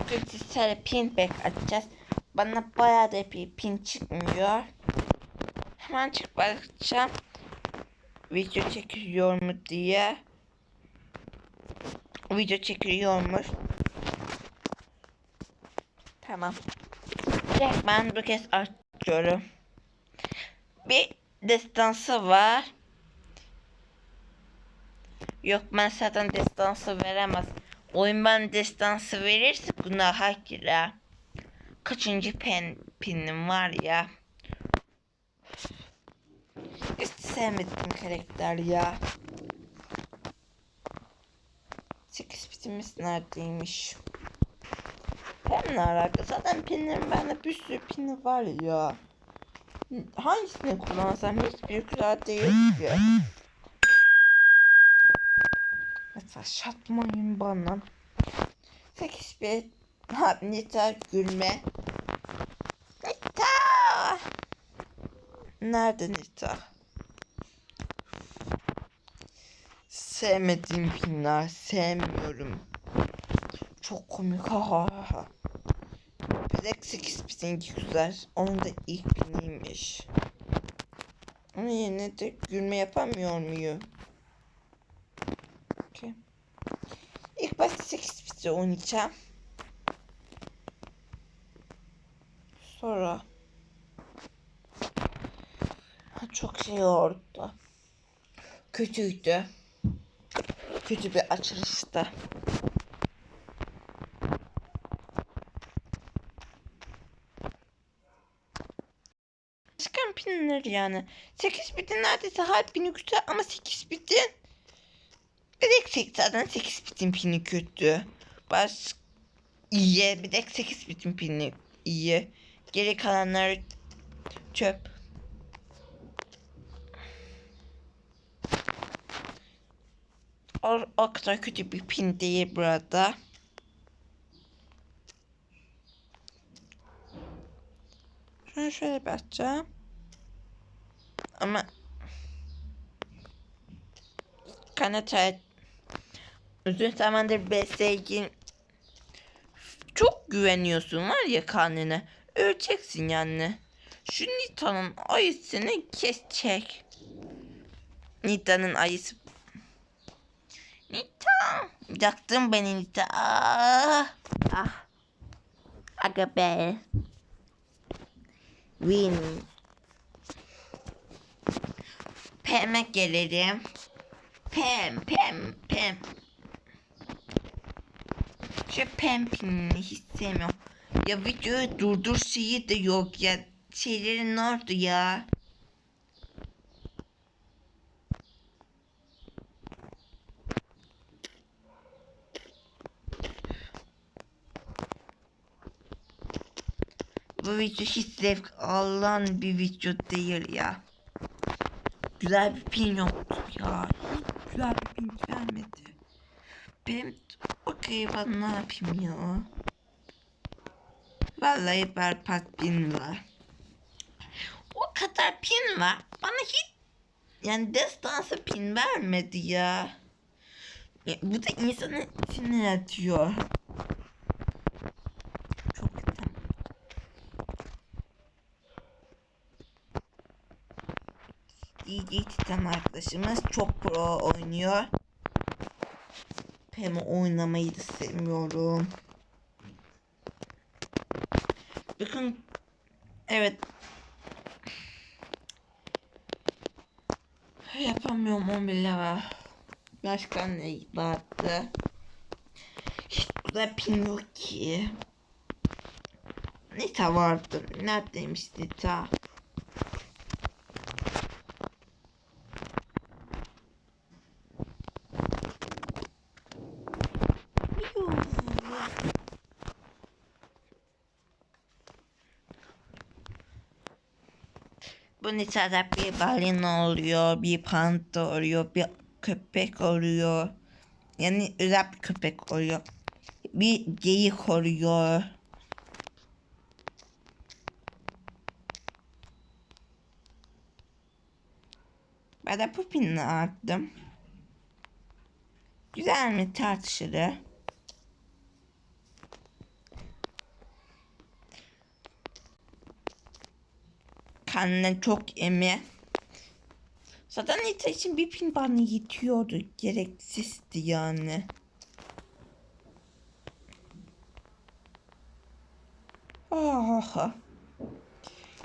Bugün sizlere pin back atacağız. Bana bayağı da bir pin çıkmıyor. Hemen çık bakacağım. Video çekiliyor mu diye. Video çekiliyormuş. Tamam. Direkt ben bu kez açıyorum. Bir destansı var. Yok ben zaten destansı veremez. Oyun ben destansı verirse günaha girer. Kaçıncı pen, pinim var ya. Hiç sevmediğim karakter ya. 8 pitimiz neredeymiş? Ne alaka? Zaten pinlerin bende bir sürü pini var ya. Hangisini kullansam hiçbir güzel değil ki. Mesela şatmayın bana. 8 bit. Ha Nita gülme. Nita. Nerede Nita? Sevmediğim pinler. Sevmiyorum. Çok komik. Ha ha ha. Black 8 bitinki güzel. Onun da ilk piniymiş. Ama yine de gülme yapamıyor muyum? Başta 8 biti oynayacağım. Sonra çok şey oldu. Kötüydü. Kötü bir açılıştı. Çıkan pinler yani. 8 bitin neredeyse pini güzel ama 8 bitin bir eksik zaten 8 bitin pini kötü. Baş iyi bir de 8 bitin pini iyi. Geri kalanlar çöp. O, o kadar kötü bir pin değil burada. Şunu şöyle bir. Ama Kanata uzun zamandır BS'yi çok güveniyorsun var ya kendine. Öleceksin yani. Şu Nita'nın ayısını kesecek. Nita'nın ayısı. Nita. Yaktın beni Nita. Ah. ah. Aga be. Win. Pem'e gelirim. Pem, pem, pem. Şu pem pinini hiç sevmiyorum. Ya videoyu durdur şeyi de yok ya. Şeylerin ne oldu ya? Bu video hiç zevk alan bir video değil ya. Güzel bir pin yoktu ya. Pin gelmedi. Benim okey ben ne yapayım ya? Vallahi berbat pin var. O kadar pin var. Bana hiç yani destansı pin vermedi ya. ya bu da insanı sinir ediyor. DJ Titan arkadaşımız çok pro oynuyor. Pem'i oynamayı da sevmiyorum. Bakın evet yapamıyorum 11 level. Başka ne vardı? Hiç pin yok ki. Nita vardı. Neredeymiş Nita? Bu Nita'da bir balina oluyor, bir panda oluyor, bir köpek oluyor. Yani özel bir köpek oluyor. Bir geyik oluyor. Ben de pupinle attım. Güzel mi tartışılır? Kendinden çok emi. Zaten Nita için bir pin bana yetiyordu. Gereksizdi yani. Oh.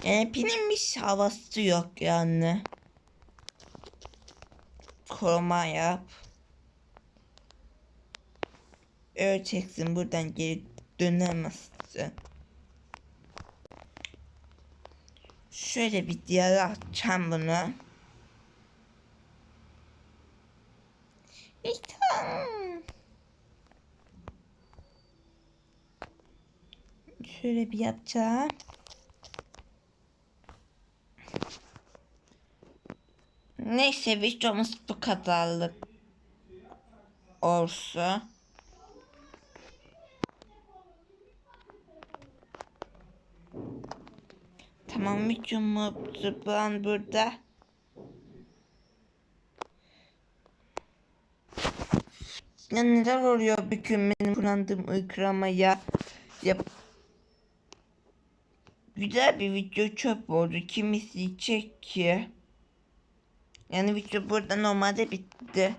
Yani pininmiş havası yok yani. Koruma yap. Öleceksin buradan geri dönemezsin. Şöyle bir diğer açacağım bunu. İşte. Şöyle bir yapacağım. Neyse videomuz bu kadarlık olsun. Tamam videomu ben burada. Ya neler oluyor bir gün benim kullandığım uygulamaya yap Güzel bir video çöp oldu. Kim izleyecek ki? Yani video burada normalde bitti.